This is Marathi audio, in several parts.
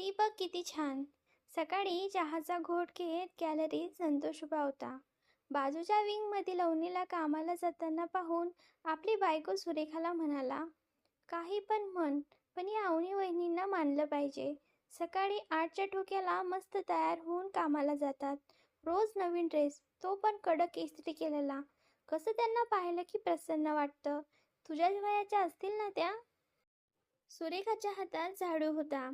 ती बघ किती छान. सकाळी चहाचा घोट घेत गॅलरीत संतोष उभा होता. बाजूच्या विंगमधील अवनीला कामाला जाताना पाहून आपली बायको सुरेखाला म्हणाला काही पण म्हण पण या अवनी वहिनींना मानलं पाहिजे. सकाळी आठच्या ठोक्याला मस्त तयार होऊन कामाला जातात. रोज नवीन ड्रेस तो पण कडक इस्त्री केलेला. कसं त्यांना पाहिलं की प्रसन्न वाटतं? तुझ्याच वयाच्या असतील ना त्या? सुरेखाच्या हातात झाडू होता.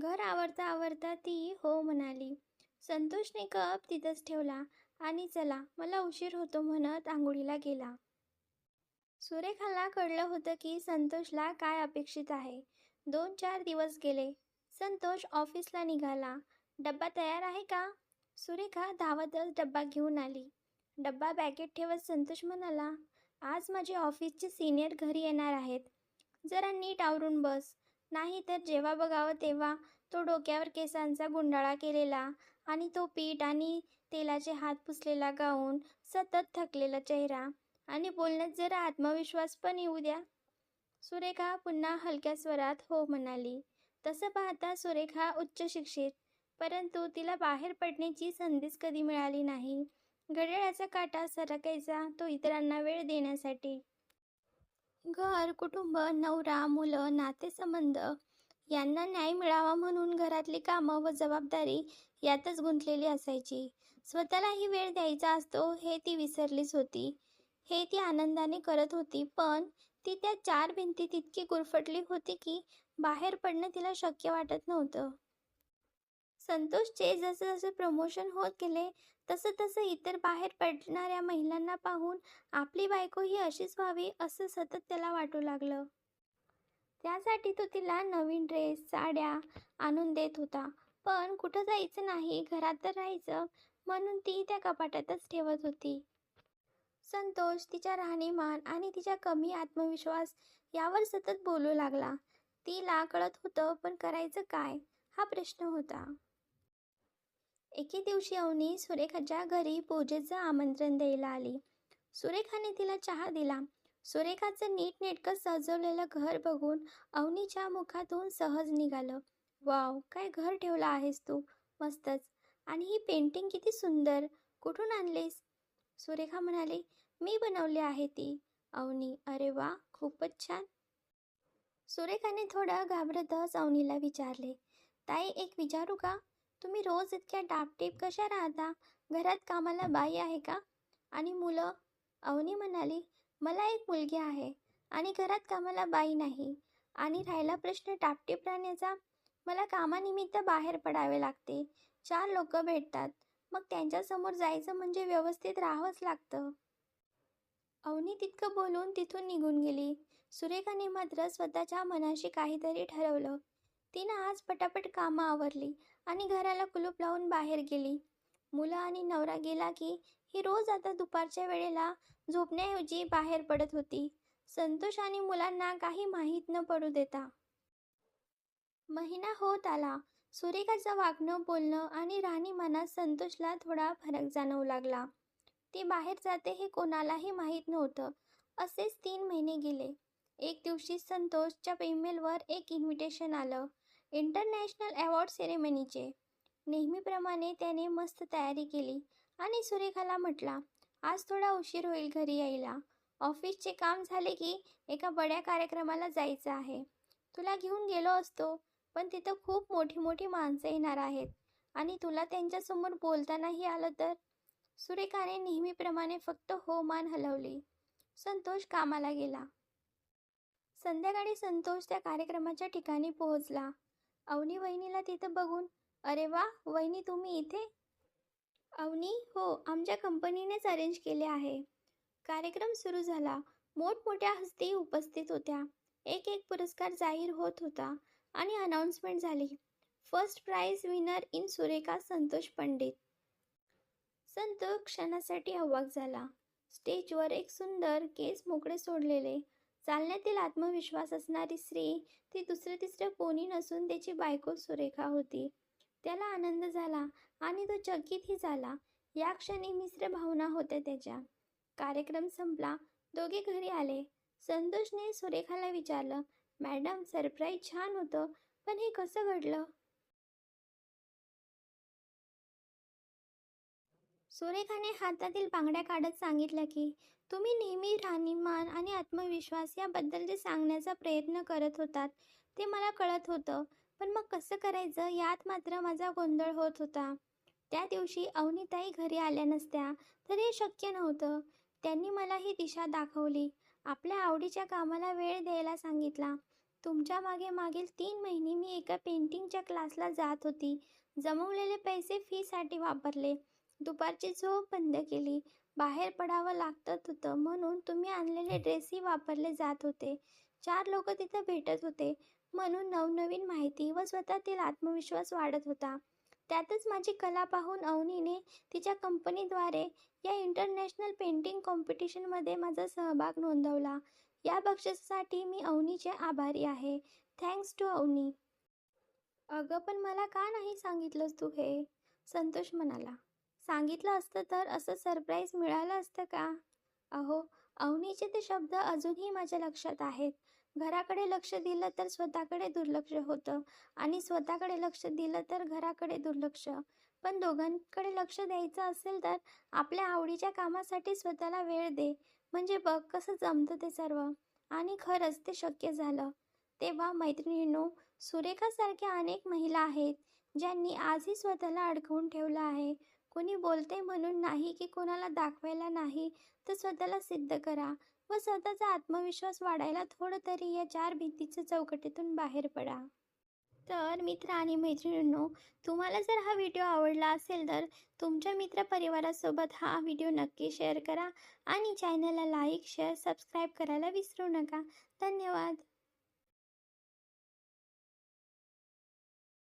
घर आवरता आवरता ती हो म्हणाली. संतोषने कप तिथंच ठेवला आणि चला मला उशीर होतो म्हणत आंघोळीला गेला. सुरेखाला कळलं होतं की संतोषला काय अपेक्षित आहे. दोन चार दिवस गेले. संतोष ऑफिसला निघाला. डब्बा तयार आहे का? सुरेखा धावतच डब्बा घेऊन आली. डब्बा बॅगेत ठेवत संतोष म्हणाला आज माझे ऑफिसचे सिनियर घरी येणार आहेत. जरा नीट आवरून बस. नाही तर जेव्हा बघावं तेव्हा तो डोक्यावर केसांचा गुंडाळा केलेला आणि तो पीठ आणि तेलाचे हात पुसलेला गाऊन सतत थकलेला चेहरा. आणि बोलण्यात जरा आत्मविश्वास पण येऊ द्या. सुरेखा पुन्हा हलक्या स्वरात हो म्हणाली. तसं पाहता सुरेखा उच्च शिक्षित परंतु तिला बाहेर पडण्याची संधीच कधी मिळाली नाही. घड्याळाचा काटा सरकायचा तो इतरांना वेळ देण्यासाठी. घर कुटुंब नवरा मुलं नातेसंबंध यांना न्याय मिळावा म्हणून घरातली कामं व जबाबदारी यातच गुंतलेली असायची. स्वतःलाही वेळ द्यायचा असतो हे ती विसरलीच होती. हे ती आनंदाने करत होती पण ती त्या चार भिंतीत इतकी गुरफटली होती की बाहेर पडणं तिला शक्य वाटत नव्हतं. संतोषचे जसं जसं प्रमोशन होत गेले तसं तसं इतर बाहेर पडणाऱ्या महिलांना पाहून आपली बायको ही अशीच व्हावी असं सतत त्याला वाटू लागलं. त्यासाठी तो तिला नवीन ड्रेस साड्या आणून देत होता. पण कुठं जायचं नाही घरात तर राहायचं म्हणून ती त्या कपाटातच ठेवत होती. संतोष तिच्या राहणीमान आणि तिच्या कमी आत्मविश्वास यावर सतत बोलू लागला. तिला कळत होतं पण करायचं काय? हा प्रश्न होता. एके दिवशी अवनी सुरेखाच्या घरी पूजेचं आमंत्रण द्यायला आली. सुरेखाने तिला चहा दिला. सुरेखाचं नीटनेटकं सजवलेलं घर बघून अवनीच्या मुखातून सहज निघालं. वाव काय घर ठेवलं आहेस तू? मस्तच. आणि ही पेंटिंग किती सुंदर. कुठून आणलीस? सुरेखा म्हणाली मी बनवली आहे ती. अवनी अरे वा खूपच छान. सुरेखाने थोडं घाबरतच अवनीला विचारले ताई एक विचारू का? तुम्ही रोज इतक्या टापटीप कशा राहता? घरात कामाला बाई आहे का? आणि मुलं? अवनी म्हणाली मला एक मुलगी आहे आणि घरात कामाला बाई नाही. आणि राहिला प्रश्न टापटीप राहण्याचा? मला कामानिमित्त बाहेर पडावे लागते. चार लोक भेटतात. मग त्यांच्यासमोर जायचं म्हणजे व्यवस्थित राहावंच लागतं. अवनी तितकं बोलून तिथून निघून गेली. सुरेखाने मात्र स्वतःच्या मनाशी काहीतरी ठरवलं. तिनं आज पटापट कामं आवरली आणि घराला कुलूप लावून बाहेर गेली. मुलं आणि नवरा गेला की ही रोज आता दुपारच्या वेळेला झोपण्याऐवजी बाहेर पडत होती. संतोष आणि मुलांना काही माहीत न पडू देता. महिना होत आला. सुरेखाचं वागणं बोलणं आणि राहणीमानात संतोषला थोडा फरक जाणवू लागला. ती बाहेर जाते हे कोणालाही माहीत नव्हतं. असेच तीन महिने गेले. एक दिवशी संतोषच्या ईमेलवर एक इन्व्हिटेशन आलं. इंटरनॅशनल अवॉर्ड सेरेमनीचे नेहमीप्रमाणे त्याने मस्त तयारी केली आणि सुरेखाला म्हटला आज थोडा उशीर होईल घरी यायला. ऑफिसचे काम झाले की एका बड्या कार्यक्रमाला जायचं आहे. तुला घेऊन गेलो असतो पण तिथं खूप मोठी मोठी माणसं येणार आहेत. आणि तुला त्यांच्यासमोर बोलतानाही आलं तर? सुरेखाने नेहमीप्रमाणे फक्त हो मान हलवली. संतोष कामाला गेला. संध्याकाळी संतोष त्या कार्यक्रमाच्या ठिकाणी पोहोचला. अवनी वहिनीला तिथं बघून अरे वा वहिनी तुम्ही इथे? अवनी हो आमच्या कंपनीनेच अरेंज केले आहे. कार्यक्रम सुरू झाला. मोठमोठ्या हस्ती उपस्थित होत्या. एक एक पुरस्कार जाहीर होत होता आणि अनाऊन्समेंट झाली. First prize winner in Surekha Santosh Pandit. Santosh क्षणासाठी अवाक झाला. स्टेजवर एक सुंदर केस मोकळे सोडलेले. चालण्यातील आत्मविश्वास असणारी स्त्री ती दुसरं तिसरं कोणी नसून त्याची बायको सुरेखा होती. त्याला आनंद झाला आणि तो चकितही झाला. या क्षणी मिश्र भावना होत्या त्याच्या. कार्यक्रम संपला. दोघे घरी आले. संतोषने सुरेखाला विचारलं मॅडम सरप्राईज छान होतं पण हे कसं घडलं? सुरेखाने हातातील बांगड्या काढत सांगितलं की तुम्ही नेहमी राहणीमान आणि आत्मविश्वास याबद्दल जे सांगण्याचा प्रयत्न करत होतात ते मला कळत होतं. पण मग कसं करायचं? यात मात्र माझा गोंधळ होत होता. त्या दिवशी अवनीताई घरी आल्या नसत्या तर हे शक्य नव्हतं. त्यांनी मला ही दिशा दाखवली. आपल्या आवडीच्या कामाला वेळ द्यायला सांगितला. तुमच्या मागे मागील तीन महिने मी एका पेंटिंगच्या क्लासला जात होती. जमवलेले पैसे फीसाठी वापरले. दुपारची झोप बंद केली. बाहेर पडावं लागत होतं म्हणून तुम्ही आणलेले ड्रेसही वापरले जात होते. चार लोक तिथं भेटत होते. म्हणून नवनवीन माहिती व स्वतःतील आत्मविश्वास वाढत होता. त्यातच माझी कला पाहून अवनीने तिच्या कंपनीद्वारे या इंटरनॅशनल पेंटिंग कॉम्पिटिशनमध्ये माझा सहभाग नोंदवला. या बक्षिसासाठी मी अवनीचे आभारी आहे. Thanks to Avani. अगं पण मला का नाही सांगितलंस तू हे? संतोष म्हणाला. सांगितलं असतं तर असं सरप्राईज मिळालं असतं का? अहो अवनीचे ते शब्द अजूनही माझ्या लक्षात आहेत. घराकडे लक्ष दिलं तर स्वतःकडे दुर्लक्ष होतं आणि स्वतःकडे लक्ष दिलं तर घराकडे दुर्लक्ष. पण दोघांकडे लक्ष द्यायचं असेल तर आपल्या आवडीच्या कामासाठी स्वतःला वेळ दे. म्हणजे बघ कसं जमतं ते सर्व. आणि खरंच ते शक्य झालं. तेव्हा मैत्रिणींनो सुरेखासारख्या अनेक महिला आहेत ज्यांनी आजही स्वतःला अडकवून ठेवलं आहे. कोणी बोलते म्हणून नाही की कोणाला दाखवायला नाही तर स्वतःला सिद्ध करा. व स्वतःचा आत्मविश्वास वाढायला थोडं तरी या चार भिंतीच्या चौकटीतून बाहेर पडा. तर मित्र आणि मैत्रिणींनो तुम्हाला जर हा व्हिडिओ आवडला असेल तर तुमच्या मित्रपरिवारासोबत हा व्हिडिओ नक्की शेअर करा आणि चॅनलला लाईक शेअर सबस्क्राईब करायला विसरू नका. धन्यवाद.